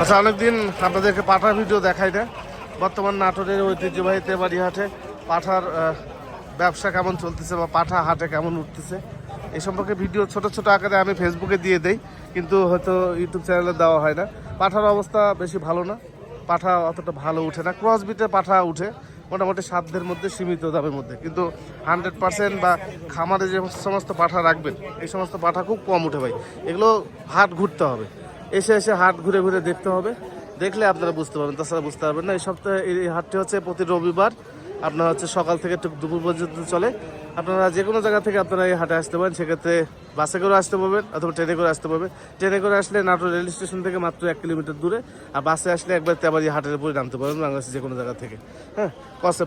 আচ্ছা অনেকদিন আপনাদেরকে পাঠার ভিডিও দেখাই না। বর্তমান নাটোরের ঐতিহ্যবাহী তেবাড়ি হাটে পাঠার ব্যবসা কেমন চলতেছে বা পাঠা হাটে কেমন উঠতেছে, এই সম্পর্কে ভিডিও ছোট ছোট আকারে আমি ফেসবুকে দিয়ে দেই, কিন্তু হয়তো ইউটিউব চ্যানেলে দেওয়া হয় না। পাঠার অবস্থা বেশি ভালো না, পাঠা অতটা ভালো উঠে না। ক্রস বিটে পাঠা উঠে, মোটামুটি সাধ্যের মধ্যে, সীমিত দামের মধ্যে। কিন্তু হান্ড্রেড পার্সেন্ট বা খামারে যে সমস্ত পাঠা রাখবেন, এই সমস্ত পাঠা খুব কম উঠে ভাই। এগুলো হাট ঘুরতে হবে। এসে এসে হাট ঘুরে ঘুরে দেখতে হবে। দেখলে আপনারা বুঝতে পারবেন, তাছাড়া বুঝতে পারবেন না। এই সপ্তাহে এই হাটটি হচ্ছে প্রতি রবিবার, আপনার হচ্ছে সকাল থেকে দুপুর পর্যন্ত চলে। আপনারা যে কোনো জায়গা থেকে আপনারা এই হাটে আসতে পারেন, সেক্ষেত্রে বাসে করে আসতে পারবেন অথবা ট্রেনে করে আসতে পারবেন। ট্রেনে করে আসলে নাটোর রেল স্টেশন থেকে মাত্র এক কিলোমিটার দূরে, আর বাসে আসলে একবার তেবারি হাটের উপরে নামতে পারবেন বাংলাদেশের যে কোনো জায়গা থেকে। হ্যাঁ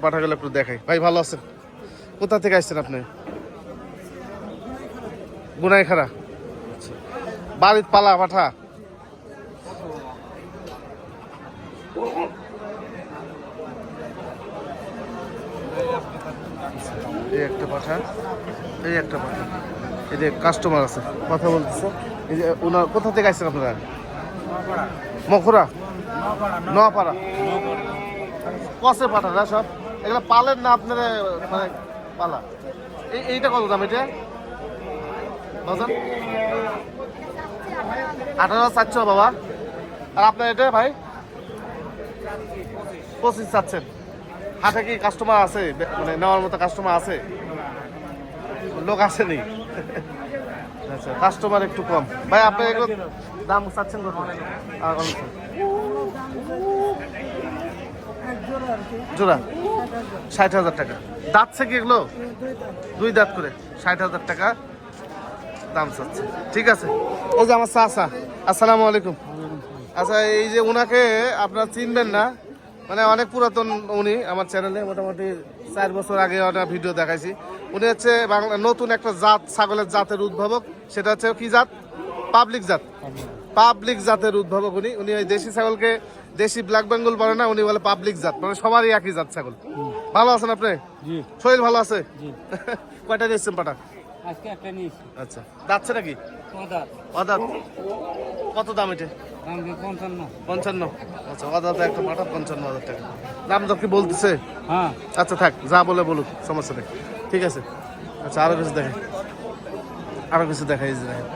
পাঠা গেলে একটু দেখাই। ভাই, ভালো আছেন? কোথা থেকে আসছেন আপনি? গুনাইখাড়া। আচ্ছা। বাড়ির পালা, পাঠা। এই একটা পাঠা এই একটা পাঠা এই যে কাস্টমার আছে, কথা বলতেছে। এই যে ওনার, কোথা থেকে আসছেন আপনারা? মখুরা? নোয়াপাড়া কসে পাঠা না সব? এগুলো পালেন না আপনারা মানে পালা? এই, এইটা কত দাম এটা? বাজান আঠারো চারশো বাবা। আর আপনার এটা, ভাই? পঁচিশ চাচ্ছেন। হাটে কি কাস্টমার আছে? মানে নেওয়ার মতো কাস্টমার আছে? লোক আসেনি আচ্ছা কাস্টমার একটু কম। ভাই, আপনি এগুলো দাম চাচ্ছেন কত? জোড়া। ষাট হাজার টাকা। দাঁতছে কি এগুলো? দুই দাঁত করে। ষাট হাজার টাকা দাম চাচ্ছে। ঠিক আছে। এই যে আমার চাচা, আসসালামু আলাইকুম। আচ্ছা এই যে ওনাকে আপনারা চিনবেন না মানে অনেক পুরাতন উনি আমার চ্যানেলে মোটামুটি চার বছর আগে একটা ভিডিও দেখাইছি। উনি হচ্ছে বাংলা নতুন একটা জাত ছাগলের জাতের উদ্ভাবক সেটা হচ্ছে কি জাত? পাবলিক জাত। পাবলিক জাতের উদ্ভাবক উনি। উনি ওই দেশি ছাগলকে দেশি ব্ল্যাক বেঙ্গল বলে না উনি বলে পাবলিক জাত। মানে সবারই একই জাত ছাগল। ভালো আছেন আপনি? শরীর ভালো আছে? কয়টা দিয়েছেন পাটা? আজকে একটা নিয়েছি। আচ্ছা যাচ্ছে নাকি অদাত। কত দাম এটা? পঞ্চান্ন। পঞ্চান্ন। আচ্ছা অদাত একটা পাঠা পঞ্চান্ন হাজার টাকা। দাম দর কি বলতেছে? হ্যাঁ। আচ্ছা থাক যা বলে বলুক সমস্যা নেই। ঠিক আছে। আচ্ছা আরও কিছু দেখে আরও কিছু দেখাই যে দেখেন।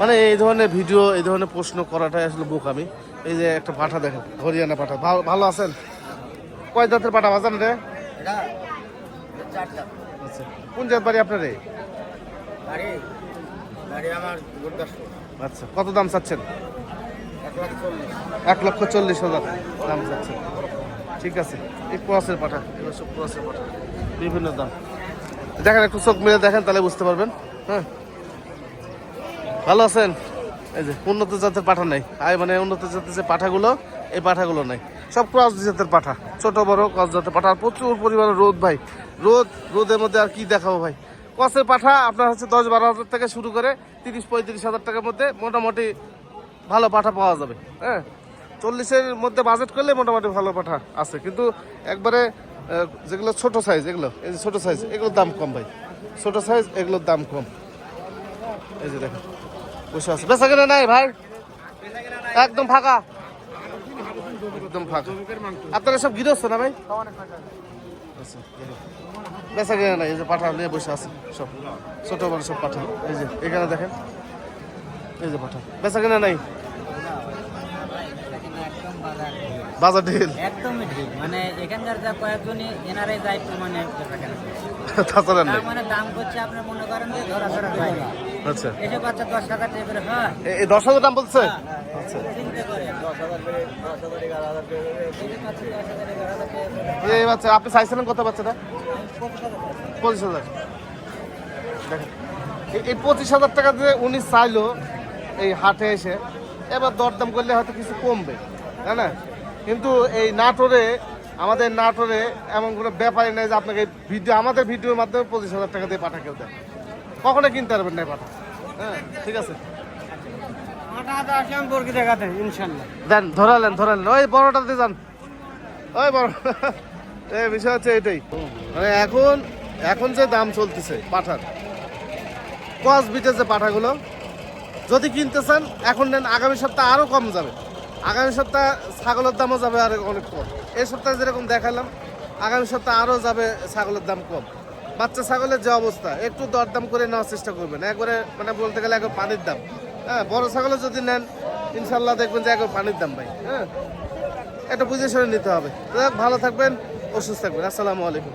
মানে এই ধরনের ভিডিও এই ধরনের প্রশ্ন করাটাই আসলে বুক আমি এই যে একটা পাঠা দেখেন হরিয়ানা পাঠা। ভালো ভালো আছেন? কয় জাতের পাঠা বাজান রে? আচ্ছা কোন জাত বাড়ি আপনার আমার গুরদাসপুর আচ্ছা কত দাম চাচ্ছেন? এক লক্ষ চল্লিশ হাজার দাম চাচ্ছেন। ঠিক আছে এই ক্রসের পাঠা এগুলো সব ক্রসের পাঠা বিভিন্ন দাম। দেখেন একটু চোখ মেরে দেখেন তাহলে বুঝতে পারবেন। হ্যাঁ। ভালো আছেন? এই যে উন্নত জাতের পাঠা নাই। আয় মানে উন্নত জাতের যে পাঠাগুলো এই পাঠাগুলো নাই। সব ক্রস জাতের পাঠা, ছোট, বড় ক্রস জাতের পাঠা। আর প্রচুর পরিমাণে রোদ ভাই। রোদ, রোদের মধ্যে আর কি দেখাবো ভাই? কসের পাঠা আপনার হচ্ছে দশ বারো হাজার থেকে শুরু করে তিরিশ, পঁয়ত্রিশ হাজার টাকার মধ্যে মোটামুটি ভালো পাঠা পাওয়া যাবে হ্যাঁ? চল্লিশের মধ্যে বাজেট করলে মোটামুটি ভালো পাঠা আছে। কিন্তু একবারে যেগুলো ছোট সাইজ এগুলো, এই যে ছোট সাইজ এগুলোর দাম কম ভাই। ছোট সাইজ এগুলোর দাম কম। এই যে দেখেন, বসে আছে। বেচা কেনা নাই ভাই? একদম ফাঁকা। একদম ফাঁকা। আপনারা সব গৃহস্থ না ভাই? বেচা কেনা নাই, এই যে পাঠা নিয়ে বসে আছে সব। ছোট বড় সব পাঠা এই যে, এখানে দেখেন। এই যে পাঠা বেচা কেনা নাই? বাজার ঢিল। একদমই ঠিক মানে এখানকার যা কয়েকজনই এনারাই দায়িত্ব মানে তাছাড়া দাম করছে আপনি মনে করেন ধরা ধরা আচ্ছা। বাচ্চা দশ হাজার টাকা করে হয় এই দশ হাজার দাম বলছে? আচ্ছা। এই বাচ্চা, আপনি চাইছিলেন কত বাচ্চাটা? পঁচিশ হাজার। দেখেন, এই- পঁচিশ হাজার টাকা দিয়ে উনি চাইলো এই হাটে এসে। এবার দরদাম করলে হয়তো কিছু কমবে, তাই না? কিন্তু এই নাটোরে, আমাদের নাটোরে এমন কোনো ব্যাপারই নেই যে আপনাকে ভিডিও আমাদের ভিডিওর মাধ্যমে পঁচিশ হাজার টাকা দিয়ে পাঠা কেউ দেয় কখনো কিনতে পারবেন না পাঠা। হ্যাঁ ঠিক আছে? দেন, ধরালেন ধরালেন। ওই বড়টাতে যান। ওই বড়। এই বিষয় হচ্ছে এটাই। মানে এখন এখন যে দাম চলতেছে পাঠার, কস বিটে যে পাঠাগুলো, যদি কিনতে চান এখন নেন, আগামী সপ্তাহে আরও কম যাবে। আগামী সপ্তাহ ছাগলের দামও যাবে আর অনেক কম। এই সপ্তাহে যেরকম দেখালাম, আগামী সপ্তাহে আরও যাবে ছাগলের দাম কম। বাচ্চা ছাগলের যে অবস্থা, একটু দরদাম করে নেওয়ার চেষ্টা করবেন। একবারে মানে বলতে গেলে একবার পানির দাম। হ্যাঁ বড় ছাগলও যদি নেন, ইনশাল্লাহ দেখবেন যে একবার পানির দাম ভাই হ্যাঁ। এটা বুঝে শুনে নিতে হবে। ভালো থাকবেন, অসুস্থ থাকবেন। আসসালামু আলাইকুম।